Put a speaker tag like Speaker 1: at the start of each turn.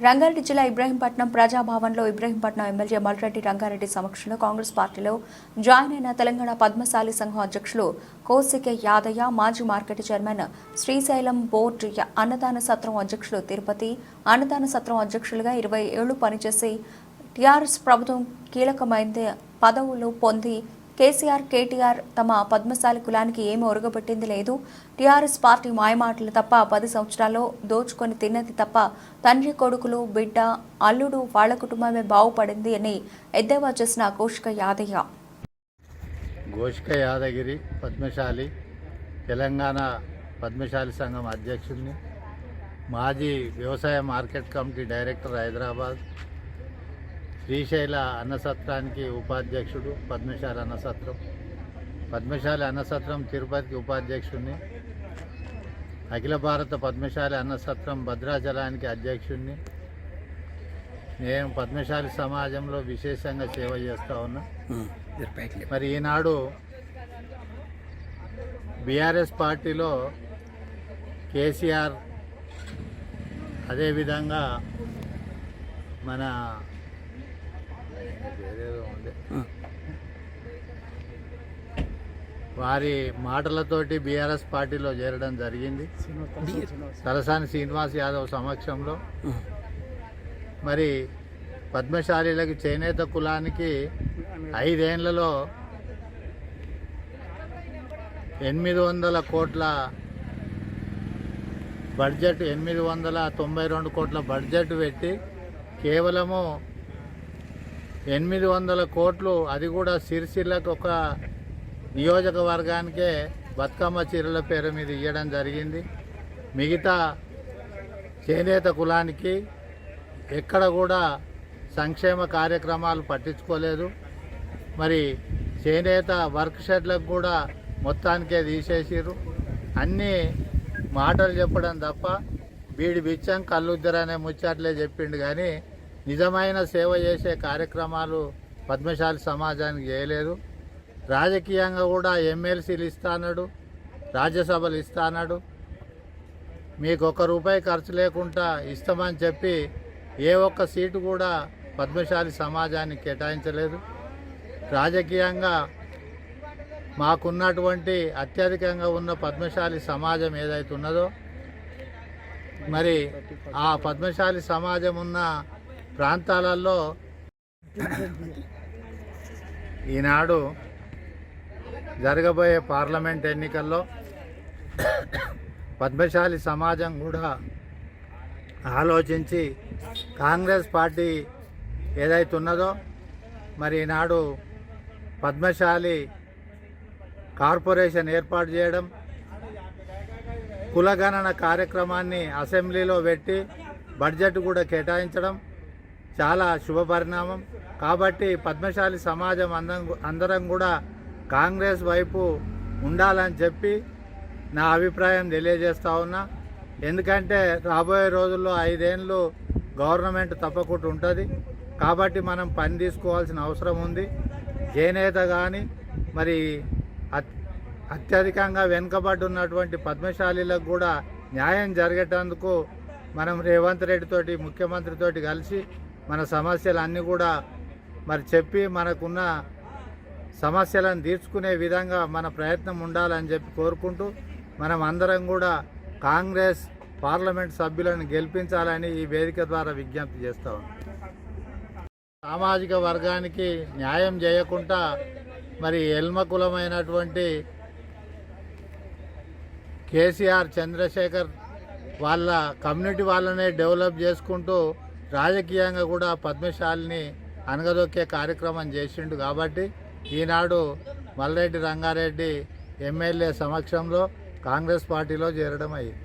Speaker 1: రంగారెడ్డి జిల్లా ఇబ్రహీంపట్నం ప్రజాభవన్లో ఇబ్రహీంపట్నం ఎమ్మెల్యే మల్రెడ్డి రంగారెడ్డి సమక్షంలో కాంగ్రెస్ పార్టీలో జాయిన్ అయిన తెలంగాణ పద్మశాలి సంఘం అధ్యక్షులు కోసికే యాదయ్య మాజీ మార్కెట్ చైర్మన్ శ్రీశైలం బోర్డు అన్నదాన సత్రం అధ్యక్షులు తిరుపతి అన్నదాన సత్రం అధ్యక్షులుగా ఇరవై ఏళ్ళు పనిచేసి టీఆర్ఎస్ ప్రభుత్వం కీలకమైన పదవులు పొంది కేసీఆర్ కేటీఆర్ తమ పద్మశాలి కులానికి ఏమీ ఒరగబెట్టింది లేదు. టీఆర్ఎస్ పార్టీ మాయమాటలు తప్ప పది సంవత్సరాల్లో దోచుకొని తిన్నది తప్ప తండ్రి కొడుకులు బిడ్డ అల్లుడు వాళ్ళ కుటుంబమే బాగుపడింది అని ఎద్దేవా చేసిన కోషిక యాదయ్య.
Speaker 2: ఘోషిక యాదగిరి పద్మశాలి తెలంగాణ పద్మశాలి సంఘం అధ్యక్షుడిని మాజీ వ్యవసాయ market committee director Hyderabad Srisaila అన్నసత్రానికి ఉపాధ్యక్షుడు పద్మశాలి అన్నసత్రం. పద్మశాలి అన్నసత్రం తిరుపతికి ఉపాధ్యక్షుడిని అఖిల భారత పద్మశాలి అన్నసత్రం భద్రాచలానికి అధ్యక్షుడిని నేను పద్మశాలి సమాజంలో విశేషంగా సేవ చేస్తూ ఉన్నా. మరి ఈనాడు బీఆర్ఎస్ పార్టీలో కేసీఆర్ అదేవిధంగా మన. వారి మాటలతోటి బీఆర్ఎస్ పార్టీలో చేరడం జరిగింది. తలసాని శ్రీనివాస్ యాదవ్ సమక్షంలో. మరి పద్మశాలీలకు చేనేత కులానికి ఐదేళ్ళలో ఎనిమిది వందల కోట్ల బడ్జెట్ ఎనిమిది వందల తొంభై రెండు కోట్ల బడ్జెట్ పెట్టి కేవలము ఎనిమిది వందల కోట్లు అది కూడా సిరిసిల్లకు ఒక నియోజకవర్గానికే బతుకమ్మ చీరల పేరు మీద ఇవ్వడం జరిగింది. మిగతా చేనేత కులానికి ఎక్కడ కూడా సంక్షేమ కార్యక్రమాలు పట్టించుకోలేదు. మరి చేనేత వర్క్ షెడ్లకు కూడా మొత్తానికే తీసేసిర్రు. అన్నీ మాటలు చెప్పడం తప్ప వీడి బిచ్చం కళ్ళుద్దరనే ముచ్చట్లే చెప్పిండు కానీ నిజమైన సేవ చేసే కార్యక్రమాలు పద్మశాలి సమాజానికి చేయలేదు. రాజకీయంగా కూడా ఎమ్మెల్సీలు ఇస్తానడు రాజ్యసభలు ఇస్తానడు. మీకు ఒక రూపాయి ఖర్చు లేకుండా ఇస్తామని చెప్పి ఏ ఒక్క సీటు కూడా పద్మశాలి సమాజానికి కేటాయించలేదు. రాజకీయంగా మాకున్నటువంటి అత్యధికంగా ఉన్న పద్మశాలి సమాజం ఏదైతే ఉన్నదో మరి ఆ పద్మశాలి సమాజం ఉన్న ప్రాంతాలలో ఈనాడు జరగబోయే పార్లమెంట్ ఎన్నికల్లో పద్మశాలి సమాజం కూడా ఆలోచించి కాంగ్రెస్ పార్టీ ఏదైతే ఉన్నదో మరి ఈనాడు పద్మశాలి కార్పొరేషన్ ఏర్పాటు చేయడం కులగణన కార్యక్రమాన్ని అసెంబ్లీలో పెట్టి బడ్జెట్ కూడా కేటాయించడం చాలా శుభ పరిణామం. కాబట్టి పద్మశాలి సమాజం అందం అందరం కూడా కాంగ్రెస్ వైపు ఉండాలని చెప్పి నా అభిప్రాయం తెలియజేస్తా ఉన్నా. ఎందుకంటే రాబోయే రోజుల్లో ఐదేళ్ళు గవర్నమెంట్ తప్పకుండా ఉంటుంది. కాబట్టి మనం పని తీసుకోవాల్సిన అవసరం ఉంది. చేనేత కానీ మరి అత్- అత్యధికంగా వెనుకబడి ఉన్నటువంటి పద్మశాలీలకు కూడా న్యాయం జరిగేటందుకు మనం రేవంత్ రెడ్డితోటి ముఖ్యమంత్రితోటి కలిసి మన సమస్యలు అన్నీ కూడా మరి చెప్పి మనకున్న సమస్యలను తీర్చుకునే విధంగా మన ప్రయత్నం ఉండాలని చెప్పి కోరుకుంటూ మనం అందరం కూడా కాంగ్రెస్ పార్లమెంట్ సభ్యులను గెలిపించాలని ఈ వేదిక ద్వారా విజ్ఞప్తి చేస్తాం సామాజిక వర్గానికి న్యాయం చేయకుండా మరి ఎల్మకులమైనటువంటి కేసీఆర్ చంద్రశేఖర్ వాళ్ళ కమ్యూనిటీ వాళ్ళనే డెవలప్ చేసుకుంటూ రాజకీయంగా కూడా పద్మశాలిని అనగదొక్కే కార్యక్రమం చేసిండు కాబట్టి ఈనాడు మల్రెడ్డి రంగారెడ్డి ఎమ్మెల్యే సమక్షంలో కాంగ్రెస్ పార్టీలో చేరడం అయింది